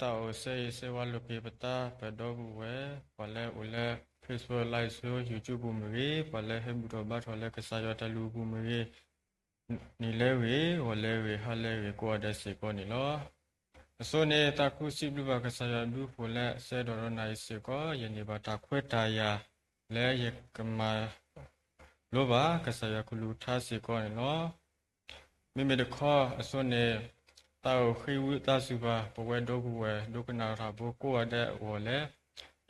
တာအိုဆေဆေဝါလူပေပတာပဒောဘူးဝဲပလဲဦးလဲ Facebook live ဆို YouTube ဘူးမရီပလဲဟဲဘူတော့ဘာထော်လဲကစားရတလူဘူးမရီနီလဲဝေဝလဲဝေဟာလဲဝေကိုအဒစီကိုနီလောအစိုးနေတာခုစီဘလူဘကစားရဘူးဖိုလဲဆဲတော်ရနိုင်စီကိုယနေပါတာခွဲတာယာလဲယကမာလောဘာကစားရခုလူထားစီကိုနီလောမိမိတခေါ်အစိုးနေ တောက်ခိဝတဆုပါဘဝဲဒုဘဝဲဒုက္ခနာရဘကိုအတဲ့ဝလဲ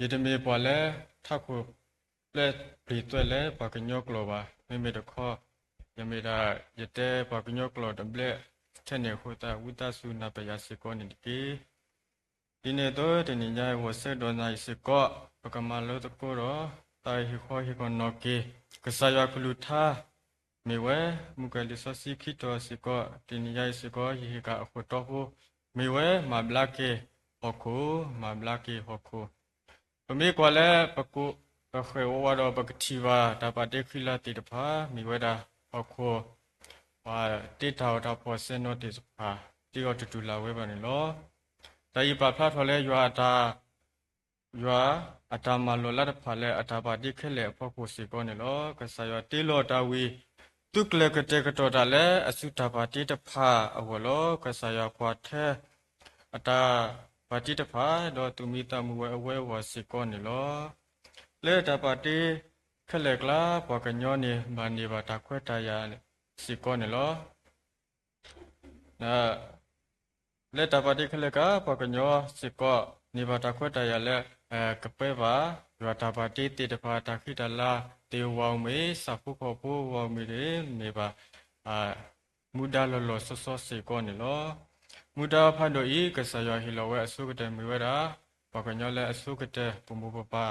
ယတမေပေါ်လဲထခုလက်ပရီတွဲလဲပကညောကလောပါမိမိတခေါ်ယမေတာယတဲ့ပကညောကလောတဘလက်ချက်နေခုတာဝိတဆုနာပယစေကောနေတီဒီနေ့တော့တနင်္ဂနွေဝဆက်တော်နိုင်စေကောပကမလောတကိုတော့တိုင်ဟခေါ်ဟခေါ်နောကေကဆာယကလူသာ မေဝဲမုကလီဆစီခိတောစေကောတင်ယိုင်စေကောဟိဟကအခုတော့ဟုမေဝဲမဘလာကေဟခုမဘလာကေဟခုပမေကွာလဲပကုပခေဝဝါတော့ပကတိဝါတပတေခိလာတိတဖာမေဝဲတာဟခုဝါတိထောတာဖောစင်နောတိစဖာတိရောတူတူလာဝဲပါနေလောတိုင်ပါဖတ်ထော်လဲရွာတာရွာအတာမလောလတ်ဖာလဲအတာပါတိခဲလဲဖောခုစီကောနေလောကဆာယောတိလောတာဝီ တုကလကတေကတော်တာလဲအစုတာပါတိတဖာအဝလောကဆာယောဖွာထဲအတာပါတိတဖာတော့သူမိတမှုဝဲအဝဲဝစီကောနေလောလဲတာပါတိခက်လက်ကလာပကညောနေဘာနေပါတာခွဲတာရစီကောနေလောနာလက်တာပါတိခလက်ကပကညောစီကောနေပါတာခွဲတာရလဲ အဲကပဲပါရတာပါတိတေတဖာတာခိတလာတေဝောင်မေစဖုခောဖူဝောင်မေရေနေပါအာမူဒါလောလောဆောဆောစီကောနေလောမူဒါဖတ်တော့ဤကဆာယဟီလောဝဲအစုကတဲ့မြဝဲတာပကညောလဲအစုကတဲ့ပုံမပပါ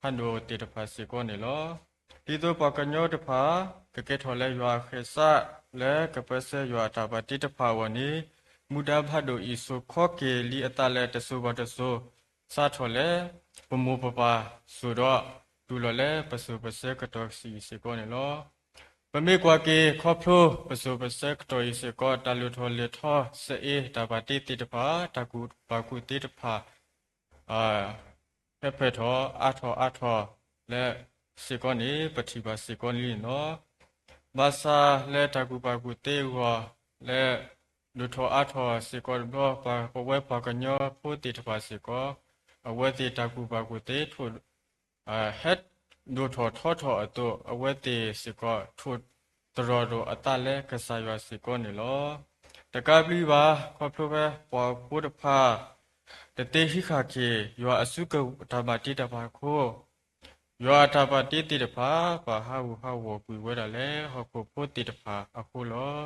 ဖတ်တော့တေတဖာစီကောနေလောဒီတော့ပကညောတဖာကကဲထော်လဲရွာခေဆာလဲကပစဲရွာတာပါတိတဖာဝနီမူဒါဖတ်တော့ဤဆိုခောကေလီအတလဲတဆူဘတဆူ စာထော်လဲပမောပပါဆိုတော့ဒူလလဲပဆူပစဲကတော့စီစီကောနေလောပမေကွာကေခေါဖလိုပဆူပစဲကတော့ဤစီကောတလူထော်လေထောစေအေတပါတိတိတပါတကူပါကူတိတပါအာဖက်ဖက်ထောအထောအထောလဲစီကောနေပတိပါစီကောနေနော်ဘာသာလဲတကူပါကူတေဝလဲလူထောအထောစီကောဘောပါပဝဲပါကညောဖိုတိတပါစီကော အဝဲတိတကူပါကူတေထိုအဟက်ဒိုထောထောထောအတုအဝဲတိစီကောထိုတရောဒိုအတလဲကဆာယစီကောနေလောတကပလီပါခေါဖလိုပဲပေါ်ပုဒဖာတတေဟိခါကေယောအစုကတမတိတပါခိုယောတပတိတိတဖာပါဟာဝဟာဝကွေဝဲတာလဲဟောကိုဖို့တိတဖာအခုလော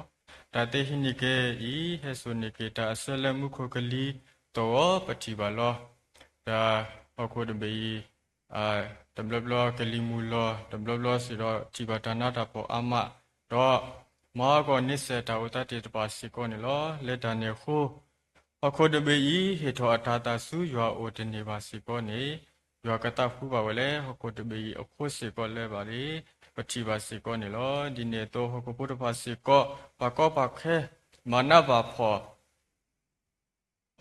တတေဟိနိကေဤဟေဆုနိကေတာအစလမှုခကလီတောပတိပါလော ဒါအခုတဘေးအာတဘလဘလကလီမူလောတဘလဘလစီတော့ချိပါတနာတာပေါ်အမတော့မောကောနိစေတာဥတတိတပါစီကောနေလောလက်တန်နေခုအခုတဘေးဟေထောအထာတာစုယောအိုတနေပါစီကောနေယောကတဖူပါဝလဲအခုတဘေးအခုစီကောလဲပါလေပတိပါစီကောနေလောဒီနေတော့အခုပုတ္တပါစီကောပါကောပါခဲမနဘာဖော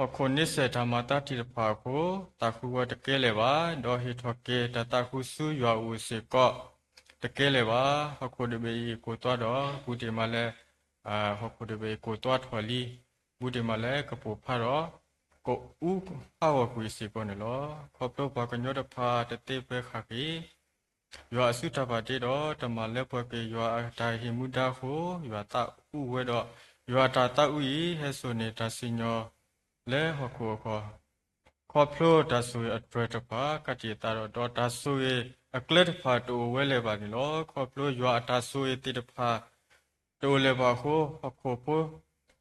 ပခုနိစေဓမ္မတတိဖာကိုတခုဝတကဲလေပါဒေါဟိထကေတတခုစုယောဥစေကောတကဲလေပါဟခုဒဘေကိုတော့တော့ဘူဒီမလဲအာဟခုဒဘေကိုတော့ထွာလီဘူဒီမလဲကပူဖာတော့ကိုဥဟောကွေစေကောနေလောခေါပတော့ဘာကညောတဖာတတေပဲခါကေယောအစုတပါတေတော့တမလဲပွဲကေယောအဒါဟိမူဒါဟုယောတာဥဝဲတော့ယောတာတဥဤဟဲဆိုနေတာစညော လဲဟခုခောခေါဖလိုဒါဆူအထရတပါကတိတာတော့ဒေါ်ဒါဆူရဲ့အကလစ်ဖာတိုဝဲလေပါနီလောခေါဖလိုရွာတာဆူရဲ့တိတဖာတိုလေပါခုအခုပို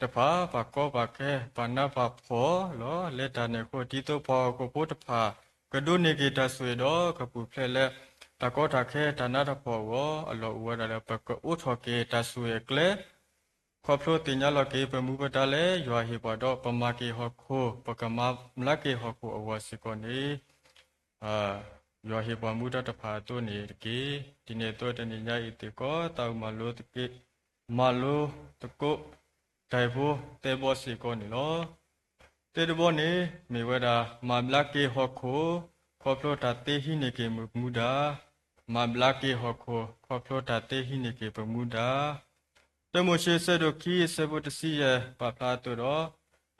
တဖာပါကောပါခဲပါနာပါဖောလောလက်တာနေခုတီတော့ဖောကိုပိုတဖာကဒုနေကေတာဆွေတော့ကပူဖလဲလဲတကောတာခဲတနာတဖောဝအလောဝဲတယ်ပကဥထောကေတာဆွေကလဲ ခေါဖလို့တင်ညာလကေပမှုပတလဲရွာဟေပတော့ပမကေဟခိုပကမမလကေဟခိုအဝစီကောနေအာရွာဟေပမှုတတဖာတို့နေတကေဒီနေတော့တနေညာဤတေကောတောက်မလို့တကေမလို့တကုတိုင်ဖို့တေဘောစီကောနေလောတေတဘောနေမေဝဒာမာဘလာကေဟောခိုခေါပလိုတာတေဟိနေကေမူဒါမာဘလာကေဟောခိုခေါပလိုတာတေဟိနေကေပမူဒါ တမိုရှိဆဒိုခီဆေဘုတစီယပပလာတူတော့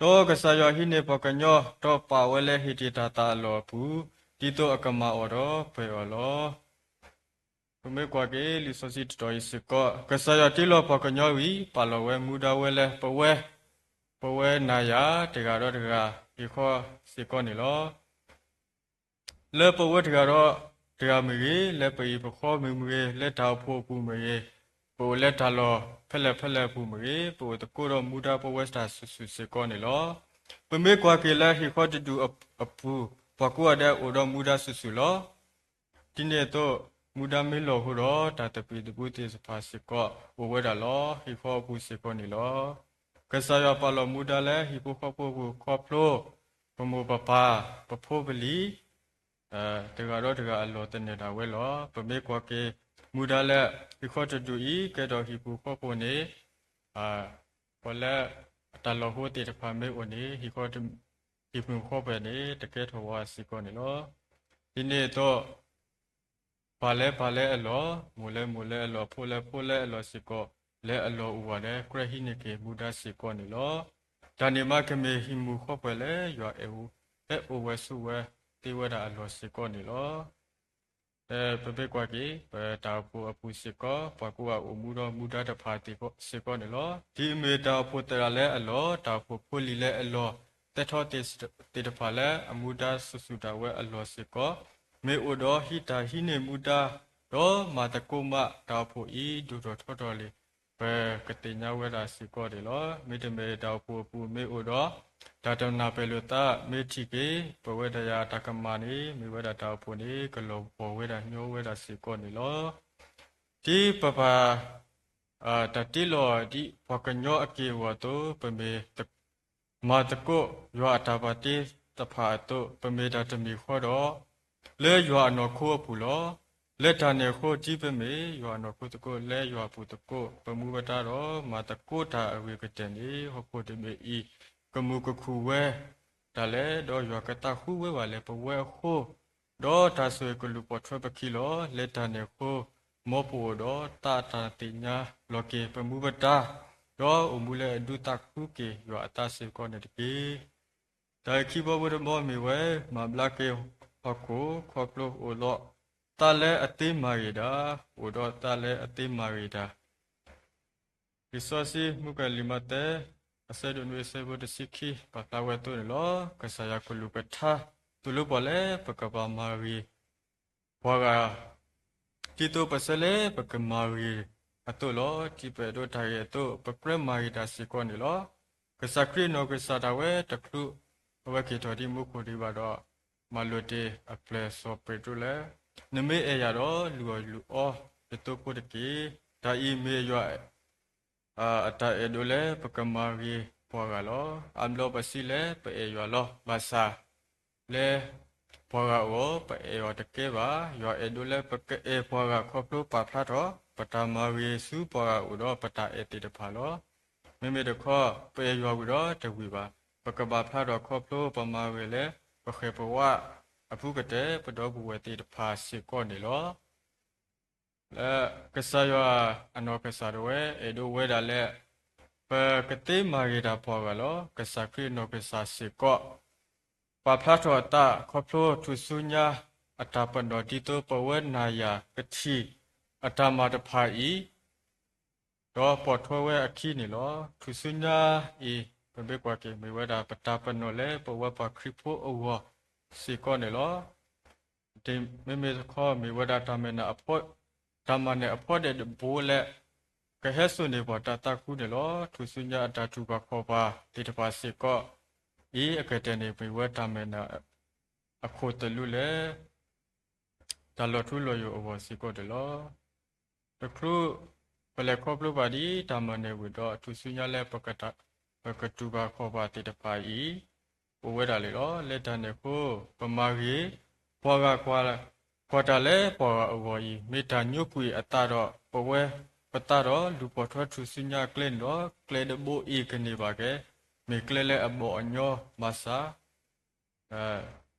တော့ကဆာယောဟိနေပကညောတော့ပါဝဲလေဟိတိတာတာလောဘူးတီတိုအကမအော်တော့ဖေော်လောပမေကွာကေလီဆိုစီတော်ဤစကောကဆာယောတီလောပကညောဝီပါလောဝဲမူဒါဝဲလေပဝဲပဝဲနာယာတကတော့တကဒီခောစကောနေလောလေပဝဲတကတော့တရားမီလက်ပီပခောမီမီလက်ထောက်ဖို့ပူမီ ပိုလက်ထလောဖက်လက်ဖက်လက်ပူမီပိုတကိုတော့မူဒါပဝဲစတာဆူဆူစကောနေလောပမေကွာကေလာဟီခောတတူအပူပကွာတဲ့အိုတော့မူဒါဆူဆူလောဒီနေ့တော့မူဒါမေလောဟိုတော့တာတပီတပူတေစပါစကောဝဝဲတာလောဟီခောပူစကောနေလောကဆာယပါလောမူဒါလဲဟီပိုခောပူခောပလိုပမိုပပါပဖိုပလီအဲတကတော့တကအလောတနေတာဝဲလောပမေကွာကေ မူဒါလက်ဒီခောတတူဤကဲတော့ဟီပူခောပိုနေအာပလက်တလောဟိုတေတဖာမေဝနေဟီခောတဒီပူခောပဲနေတကဲထောဝါစီကောနေလောဒီနေ့တော့ပါလဲပါလဲအလောမူလဲမူလဲအလောဖိုလဲဖိုလဲအလောစီကောလဲအလောဥဝါတဲ့ကရဟိနေကေမူဒါစီကောနေလောဒါနေမကမေဟီမူခောပဲလဲရွာအေဝအဲအိုဝဲဆုဝဲတေဝဒအလောစီကောနေလော အဲပပေကွာကြီးပတာပူအပူစီကောပကူအမူတော်မူတာတဖာတီကောစီကောနေလောဒီမေတာပူတရလဲအလောတာပူပူလီလဲအလောတထောတေတေတဖာလဲအမူတာဆူဆူတာဝဲအလောစီကောမေအိုတော်ဟိတာဟိနေမူတာတော့မာတကုမတာပူဤဒူတော်ထောတော်လီပဲကတိညာဝဲတာစီကောတယ်လောမေတမေတာပူပူမေအိုတော် ဒါတနာပေလတာမေတိကေပဝေဒယာတကမာနီမေဝဒတာပုန်ကလောပဝေဒညောဝေဒစီကောနီလောဒီပပအာတတိလောဒီပကညောအကေဝတောပမေတမာတကိုယောအတာပတိတဖာတောပမေတတမီခောတော့လေယောအနောခိုးပူလောလက်တနေခိုကြည့်ပမေယောနောကုတကိုလဲယောပူတကိုပမူဝတာတော့မာတကိုတာအဝေကတန်ဒီဟောကိုတမေဤ ကမှုကခုဝဲဒါလဲတော့ယောကတခုဝဲပါလဲပဝဲခိုတော့ဒါဆွေကလူပေါ်ထွက်ပခိလောလက်တနေခိုမောပူတော့တာတာတိညာလောကေပမူဝတာတော့အမှုလဲဒုတခုကေယောအတဆေကောနေတကေဒါခိဘဝရမောမီဝဲမဘလကေဟခုခေါပလိုအိုလောတာလဲအတိမာရီတာဟိုတော့တာလဲအတိမာရီတာ resource မှုကလီမတဲ့ အစဒုန်ဝေဆေဘဒစီခီပတာဝဲတုန်လောကဆာယကလူကထာသူလူပေါ်လဲပကပါမာရီဘောကတီတိုပစလဲပကမာရီအတုလောတိပေဒိုတိုင်အတုပပရမာရီတာစီကောနီလောကစခရီနောကဆာတဝဲတခုဘဝကေတော်ဒီမှုကိုဒီပါတော့မလွတ်တဲ့အပလက်ဆော့ပရီတိုလဲနမေအရာတော့လူလူအောတတုကိုတကေဒါအီမေရွာ အာအတအေဒိုလေပကမာရီပွာကလောအမ်လောပစီလေပအေရွာလောဘာသာလေပွာကဝပအေရွာတကေပါရွာအေဒိုလေပကအေပွာကခေါပလိုပါဖလာတော့ပတမာရီစုပွာကဥတော့ပတအေတိတဖာလောမိမိတခောပေရွာဥတော့တဝီပါပကဘာဖလာတော့ခေါပလိုပမာရီလေပခေပဝအဖုကတဲ့ပတော်ဘူးဝတိတဖာစီကောနေလော လဲကဆာယောအနောကဆာရဝဲအေဒိုဝဲဒါလဲပကတိမာရီတာပေါ်ကလောကဆာခရီနောကဆာစီကောပဖလာတော်တာခေါပလိုသူဆုညာအတာပန်တော်တီတိုပဝဲနာယာကတိအတာမာတဖာဤတော့ပေါ်ထွဲဝဲအခီနေလောသူဆုညာဤပဘေကွာကေမေဝဒါပတာပနောလဲပဝပခရီဖိုအဝစီကောနေလောဒီမေမေခေါ်မေဝဒါတမနာအဖို့ ဓမ္မနဲ့အဖို့တဲ့ဘိုးလက်ကဟဲဆုနေပေါ်တတခုနေလောသူစုညာအတာသူပါခေါ်ပါဒီတပါစီကောဤအကတဲ့နေမေဝဒါမနာအခုတလူလေတလောထူလောယောအဝစီကောတယ်လောတခရုပလက်ခေါပလိုပါဒီဓမ္မနဲ့ဝတော့သူစုညာလဲပကတပကတူပါခေါ်ပါတိတပါဤပဝဲတာလေတော့လက်တန်နေကိုပမာကြီးပွားကကွာ ကွာတာလေပေါ်အဝေါ်ကြီးမေတ္တာညုတ်ကွေအတတော့ပဝဲပတတော့လူပေါ်ထွက်သူစညာကလင်တော့ကလေဒဘိုဤကနေပါကဲပမေကလေလေအဘောအညောမဆာအဲ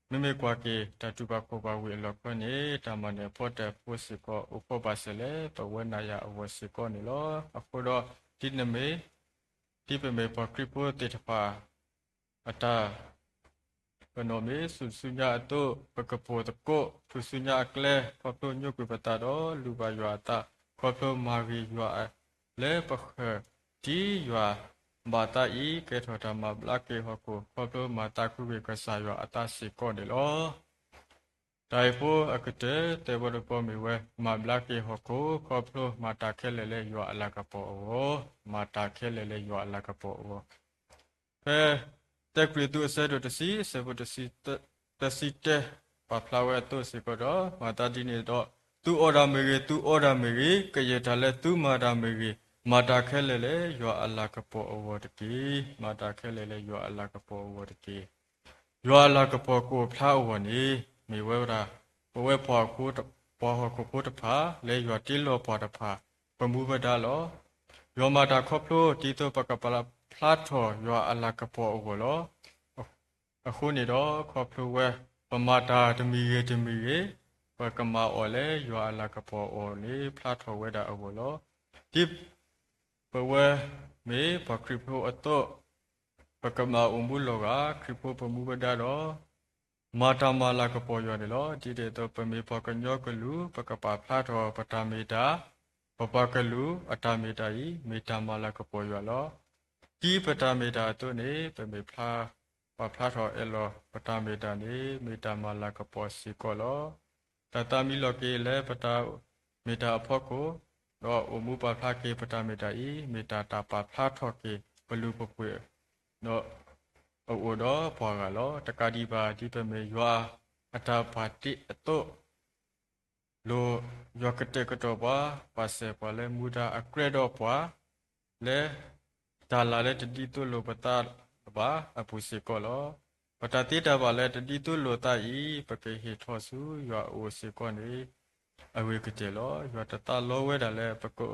မမေကွာကေတတူပါကိုပါဝေလောကနေတမနေဖို့တဲ့ဖို့စကောဥပပါစလေပဝနာယအဝစကောနေလောအခုတော့ဒီနမေဒီပမေပကရိပိုတေတပါအတာ ပနောမေဆုစုညာတုပကပိုတကိုဖုစုညာကလေဖပညုကပတာတော့လူပါယွာတာဖပမာရီယွာလေပခဒီယွာဘာတာဤကေထောတမဘလကေဟကိုဖပမာတာခုဝေကဆာယွာအတာစီကောနေလောတိုင်ဖိုအကတဲ့တေဘရပေါ်မီဝဲမဘလကေဟကိုခေါပလိုမာတာခဲလေလေယွာအလကပေါ်အောမာတာခဲလေလေယွာအလကပေါ်အောဖဲ တက်ခရီတူအစဲတို့တစီဆေဘတစီတစီတဲပါဖလာဝဲတို့စီကတော့မာတာဒီနေတော့သူအော်ဒါမေရီသူအော်ဒါမေရီကရေတလဲသူမာတာမေရီမာတာခဲလေလေယောအလာကပေါ်အဝတ်တီမာတာခဲလေလေယောအလာကပေါ်အဝတ်တီယောအလာကပေါ်ကိုဖလာဝနီမေဝဲရာဘဝဲပွားကိုပေါ်ဟကိုပုတဖာလေယောတိလောပေါ်တဖာပမှုပဒါလောယောမာတာခေါပလိုတီတောပကပလာ ဖလာထောယောအလာကပေါ်အဝလောအခုနေတော့ခေါပလိုဝဲပမာတာတမီရေတမီရေပကမာအော်လေယောအလာကပေါ်အော်နေဖလာထောဝဲတာအဝလောဒီပဝဲမေပခရိဖိုအတော့ပကမာအုံဘူးလောကခရိဖိုပမှုပဒါတော့မာတာမာလာကပေါ်ရတယ်လို့ဒီတဲ့တော့ပမေပကညောကလူပကပါဖလာတော်ပတာမေတာပပကလူအတာမေတာဤမေတာမာလာကပေါ်ရလို့ ဒီပတာမေတာတို့နေပမေဖလာပဖလာတော်အလောပတာမေတာနေမေတာမာလာကပေါ်စီကောလို့တတမီလောကေလေပတာမေတာအဖို့ကိုတော့အမှုပါဖလာကေပတာမေတာဤမေတာတာပါဖလာထောကေဘလူပပွေတော့အိုတော့ဖွာကလောတကတိပါဒီပမေယွာအတာပါတိအတော့လိုယောကတေကတော့ပါပါစေပါလေမူတာအကရတော့ပါလေ ဒါလာလေတတိတုလိုပတာပါအပူစီကောလောပတတိတပါလေတတိတုလိုတာဤပကေဟေထောစုယောအိုစီကောနေအဝေကတေလောယောတတလောဝဲတာလေပကော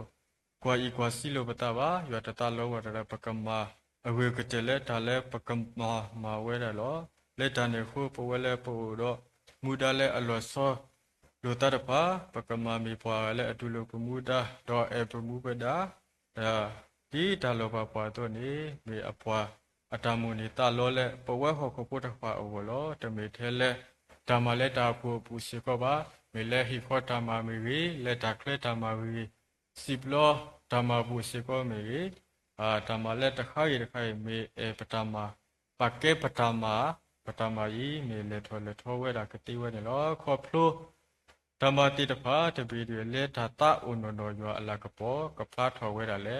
ကွာဤကွာစီလိုပတာပါယောတတလောဝဲတာလေပကမာအဝေကတလက်ဒါလဲပကမာမာဝဲတယ်လောလက်တန်နေခုပဝဲလဲပူတော့မူတလဲအလောစောလိုတတ်ပါပကမာမီပွာလဲအတူလိုပမူတာတော့အပမူပဒါအဲ ဒီဒါလောပါပွာတော့နေမေအပွာအတမူနေတာလောလဲပဝဲဟောကပုတဖာအဝလောတမေထဲလဲဓမ္မလက်တာပူပူရှိကောပါမေလဲဟိခောတမမီဝီလက်တာကလက်တမဝီစီပလောဓမ္မပူရှိကောမေအာတမလက်တခိုင်တခိုင်မေအပတမပကေပတမပတမယီမေလေထောလေထောဝဲတာကတိဝဲနေလောခေါဖလိုဓမ္မတိတဖာတပီတွေလေထာတအုံနောယောအလကပောကဖာထောဝဲတာလေ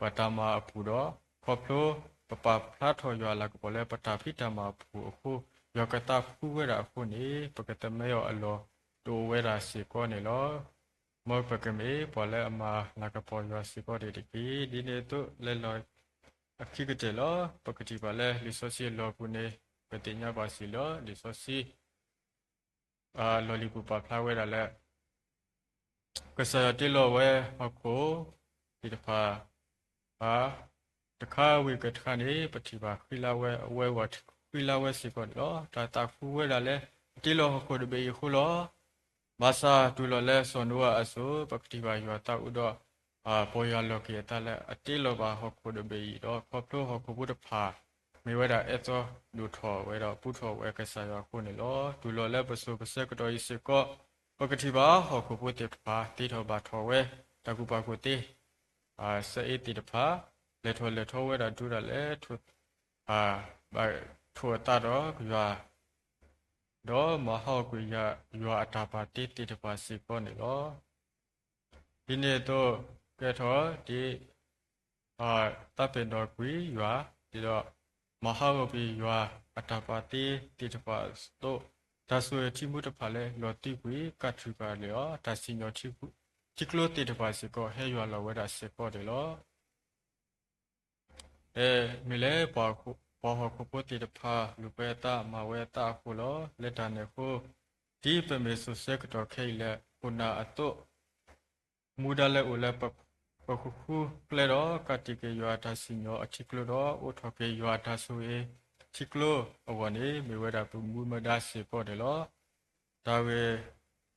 ပတမအပူတော့ခေါဖလိုပပဖာထောယောအလကပောလေပတာဖိတမပူအခုယောကတာဖူဝဲတာအခုနေပကတမေယောအလောတိုဝဲတာစီကောနေလောမောပကမေပေါ်လဲအမလာကပေါ်ရစီပေါ်ဒီကီဒီနေတုလဲလောအခီကတဲ့လောပကတိပါလဲလီဆိုစီလောကုနေပတိညာပါစီလောလီဆိုစီအာလောလီပူပါဖလာဝဲတာလဲကဆာတိလောဝဲဟကိုဒီတဖာ အာတခါဝေကတခါနေပတိပါခီလာဝဲအဝဲဝတ်ခီလာဝဲစီပေါ်လောတာတာဖူဝဲတာလဲတိလောဟကိုဒဘေခုလောဘာသာတူလလဲဆွန်ဝအဆုပကတိပါယောတာဥဒအာပေါ်ရလောကေတလဲအတိလောပါဟခုဒဘေတော့ခေါပလိုဟခုဘုဒဖာမေဝဒအသောဒုထောဝဲတော့ပုထောဝဲကဆာယောခုနေလောဒူလောလဲပစုပစကတော်ဤစကောပကတိပါဟခုဘုတေဖာတိထောပါထောဝဲတကုပါကုတေ အာစေတိတဖာလက်ထောလက်ထောဝဲတာဒူရလဲထုအာဘာထောတာတော့ကြွာတော့မဟောက်ကွေရရွာအတာပါတိတိတပါစီပေါ်နေလောဒီနေ့တော့ကဲထောဒီအာတပ်ပင်တော်ကွေရွာဒီတော့မဟာဝပိရွာအတာပါတိတိတပါတော့ဒါဆိုရတိမှုတဖာလဲလော်တိကွေကတ်ထရီပါလေောဒါစီညောတိ ခုတိကလိုတိတပါစီကိုဟဲရွာလောဝဲတာစေပေါ်တယ်လောအဲမီလဲပါခုဘောဟခုပတိတဖာလူပေတာမဝေတာခုလောလက်တနေခုဒီပမေဆုစက်တော်ခိလက်ခုနာအတုမူဒလည်းဥလပပခုခုကလေတော့ကတိကေယောတာစညောအချိကလိုတော့ဥထကေယောတာဆူအေချိကလိုအဝနေမေဝဒပမူမဒါစေပေါ်တယ်လို့ဒါဝေ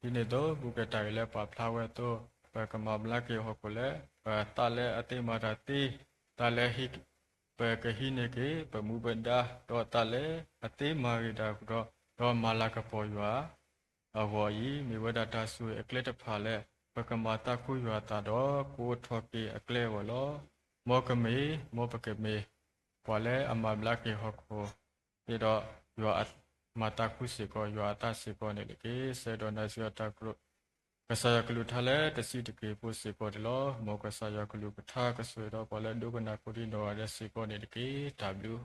ဒီနေ့တော့ဘူကတိုင်လဲပါဖလာဝဲတော့ပကမဘလကေဟောကလေတာလဲအတိမာတာတီတာလဲဟိပကဟိနေကေပမူဘဒါတော့တာလဲအတိမာရီတာကတော့တော့မာလာကပေါ်ရွာအဝီမေဝဒတာဆူအကလက်တဖာလဲပကမာတာခုရွာတာတော့ကိုထော်ကေအကလဲဝလောမောကမေမောပကမေပေါ်လဲအမဘလကေဟောကိုပြီးတော့ရွာ မာတာခုစီကိုရွာတာစီကိုနေလေကေဆေဒိုနာစီယတာကလုကဆာယကလုထလဲတစီတကေပုစီကိုတလောမောကဆာယကလုပထာကဆွေတော့ပေါ်လဲဒုကနာကိုဒီနောရစီကိုနေလေကေ W